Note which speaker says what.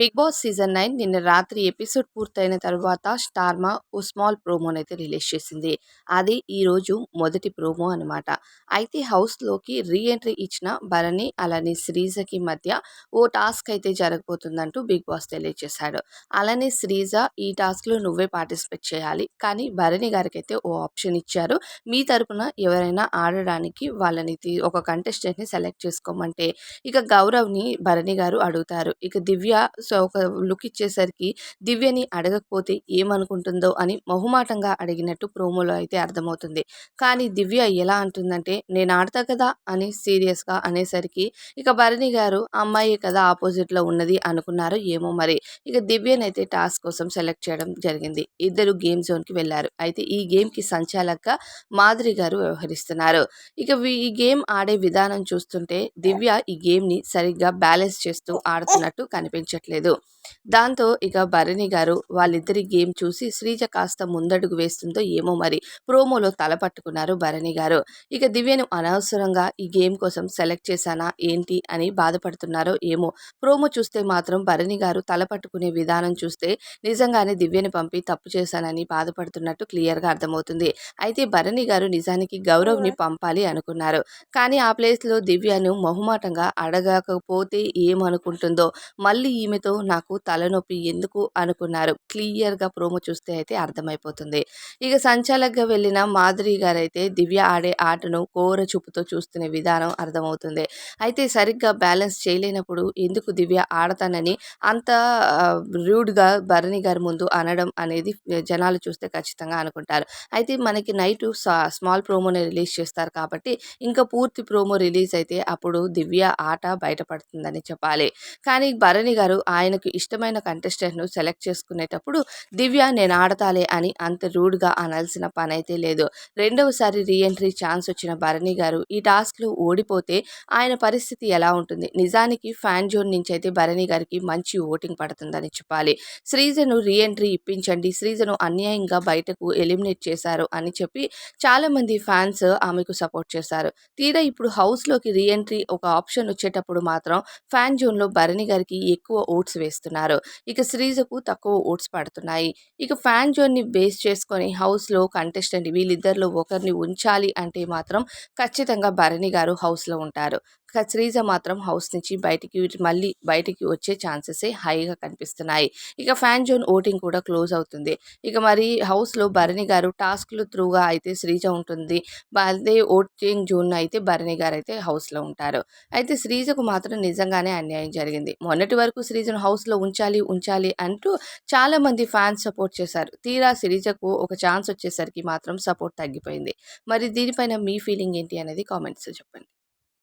Speaker 1: Big boss season nine నిన్న రాత్రి episode పూర్తయిన తర్వాత స్టార్మా ఓ స్మాల్ ప్రోమోనైతే రిలీజ్ చేసింది. అది ఈరోజు మొదటి ప్రోమో అనమాట అయితే హౌస్లోకి రీ ఎంట్రీ ఇచ్చిన భరణి అలానే శ్రీజకి మధ్య ఓ టాస్క్ అయితే జరగబోతుందంటూ బిగ్ బాస్ తెలియజేశాడు. అలానే శ్రీజ ఈ టాస్క్లో నువ్వే పార్టిసిపేట్ చేయాలి. కానీ భరణి గారికి అయితే ఓ ఆప్షన్ ఇచ్చారు. మీ తరపున ఎవరైనా ఆడడానికి వాళ్ళని ఒక కంటెస్టెంట్ని సెలెక్ట్ చేసుకోమంటే ఇక గౌరవ్ని భరణి గారు అడుగుతారు. ఇక దివ్య ఒక లుక్ ఇచ్చేసరికి దివ్యని అడగకపోతే ఏమనుకుంటుందో అని మొహమాటంగా అడిగినట్టు ప్రోమోలో అయితే అర్థమవుతుంది. కానీ దివ్య ఎలా అంటుందంటే నేను ఆడతా కదా అని సీరియస్గా అనేసరికి ఇక భరణి గారు అమ్మాయి కదా ఆపోజిట్లో ఉన్నది అనుకున్నారు ఏమో మరి. ఇక దివ్యనైతే టాస్క్ కోసం సెలెక్ట్ చేయడం జరిగింది. ఇద్దరు గేమ్ జోన్కి వెళ్ళారు. అయితే ఈ గేమ్కి సంచాలక మాధురి గారు వ్యవహరిస్తున్నారు. ఇక ఈ గేమ్ ఆడే విధానం చూస్తుంటే దివ్య ఈ గేమ్ని సరిగ్గా బ్యాలెన్స్ చేస్తూ ఆడుతున్నట్టు కనిపించట్లేదు. లేదు. దాంతో ఇక భరణి గారు వాళ్ళిద్దరి గేమ్ చూసి శ్రీజ కాస్త ముందడుగు వేస్తుందో ఏమో మరి ప్రోమోలో తల పట్టుకున్నారు భరణి గారు. ఇక దివ్యను అనవసరంగా ఈ గేమ్ కోసం సెలెక్ట్ చేశానా ఏంటి అని బాధపడుతున్నారో ఏమో ప్రోమో చూస్తే మాత్రం భరణి గారు తల పట్టుకునే విధానం చూస్తే నిజంగానే దివ్యను పంపి తప్పు చేశానని బాధపడుతున్నట్టు క్లియర్గా అర్థమవుతుంది. అయితే భరణి గారు నిజానికి గౌరవ్ని పంపాలి అనుకున్నారు. కానీ ఆ ప్లేస్లో దివ్యను మొహమాటంగా అడగకపోతే ఏమనుకుంటుందో మళ్ళీ ఈమె భయంతో నాకు తలనొప్పి ఎందుకు అనుకున్నారు. క్లియర్గా ప్రోమో చూస్తే అయితే అర్థమైపోతుంది. ఇక సంచాలకగా వెళ్ళిన మాధురి గారైతే దివ్య ఆడే ఆటను కోర చూపుతో చూస్తున్న విధానం అర్థమవుతుంది. అయితే సరిగ్గా బ్యాలెన్స్ చేయలేనప్పుడు ఎందుకు దివ్య ఆడతానని అంత రూడ్గా భరణి గారి ముందు అనడం అనేది జనాలు చూస్తే ఖచ్చితంగా అనుకుంటారు. అయితే మనకి నైట్ స్మాల్ ప్రోమోని రిలీజ్ చేస్తారు కాబట్టి ఇంకా పూర్తి ప్రోమో రిలీజ్ అయితే అప్పుడు దివ్య ఆట బయటపడుతుందని చెప్పాలి. కానీ భరణి గారు ఆయనకు ఇష్టమైన కంటెస్టెంట్ను సెలెక్ట్ చేసుకునేటప్పుడు దివ్య నేను ఆడతాలే అని అంత రూడ్గా అనాల్సిన పని అయితే లేదు. రెండవసారి రీఎంట్రీ ఛాన్స్ వచ్చిన భరణి గారు ఈ టాస్క్లో ఓడిపోతే ఆయన పరిస్థితి ఎలా ఉంటుంది? నిజానికి ఫ్యాన్ జోన్ నుంచి అయితే భరణి గారికి మంచి ఓటింగ్ పడుతుందని చెప్పాలి. శ్రీజను రీఎంట్రీ ఇప్పించండి. శ్రీజను అన్యాయంగా బయటకు ఎలిమినేట్ చేశారు అని చెప్పి చాలామంది ఫ్యాన్స్ ఆమెకు సపోర్ట్ చేశారు. తీరా ఇప్పుడు హౌస్లోకి రీఎంట్రీ ఒక ఆప్షన్ వచ్చేటప్పుడు మాత్రం ఫ్యాన్ జోన్లో భరణి గారికి ఎక్కువ ఓట్స్ వేస్తున్నారు. ఇక శ్రీజకు తక్కువ ఓట్స్ పడుతున్నాయి. ఇక ఫ్యాన్ జోన్ని బేస్ చేసుకొని హౌస్లో కంటెస్టెంట్ వీళ్ళిద్దరిలో ఒకరిని ఉంచాలి అంటే మాత్రం ఖచ్చితంగా భరణి గారు హౌస్లో ఉంటారు. శ్రీజ మాత్రం హౌస్ నుంచి బయటికి మళ్ళీ బయటికి వచ్చే ఛాన్సెస్ హైగా కనిపిస్తున్నాయి. ఇక ఫ్యాన్ జోన్ ఓటింగ్ కూడా క్లోజ్ అవుతుంది. ఇక మరి హౌస్లో భరణి గారు టాస్క్లు త్రూగా అయితే శ్రీజ ఉంటుంది. అదే ఓటింగ్ జోన్ అయితే భరణి గారు అయితే హౌస్లో ఉంటారు. అయితే శ్రీజకు మాత్రం నిజంగానే అన్యాయం జరిగింది. మొన్నటి వరకు శ్రీజను హౌస్లో ఉంచాలి ఉంచాలి అంటూ చాలామంది ఫ్యాన్స్ సపోర్ట్ చేశారు. తీరా శ్రీజకు ఒక ఛాన్స్ వచ్చేసరికి మాత్రం సపోర్ట్ తగ్గిపోయింది. మరి దీనిపైన మీ ఫీలింగ్ ఏంటి అనేది కామెంట్స్ చెప్పండి.